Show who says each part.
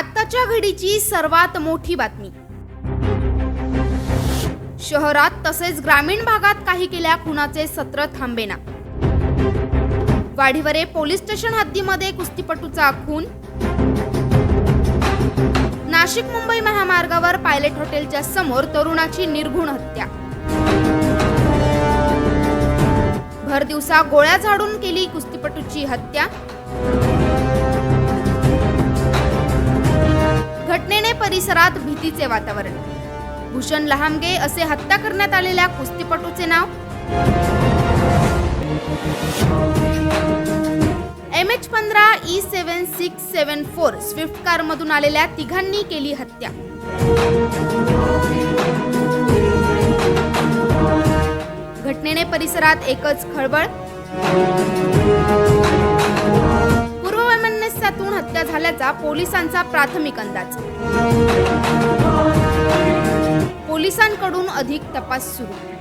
Speaker 1: आत्ताच्या घडीची सर्वात मोठी बातमी. शहरात तसेच ग्रामीण भागात काही केल्या खुनाचे सत्र थांबेना. वाढीवरे पोलीस स्टेशन हद्दीमध्ये कुस्तीपटूचा खून. नाशिक मुंबई महामार्गावर पायलट हॉटेलच्या समोर तरुणाची निर्घुण हत्या. भर दिवसा गोळ्या झाडून केली कुस्तीपटूची हत्या. परिसरात भीतीचे वातावरण. भूषण लहामगे असे हत्या करण्यात आलेल्या कुस्तीपटूचे नाव? एम एच पंधरा E seven six seven four Swift car मधून आलेल्या तिघांनी केली हत्या. घटनेने परिसरात एकच खळबळ. पूर्ववैमनस्यातून हत्या झाल्याचा पोलिसांचा प्राथमिक अंदाज. पोलिसांकडून अधिक तपास सुरू.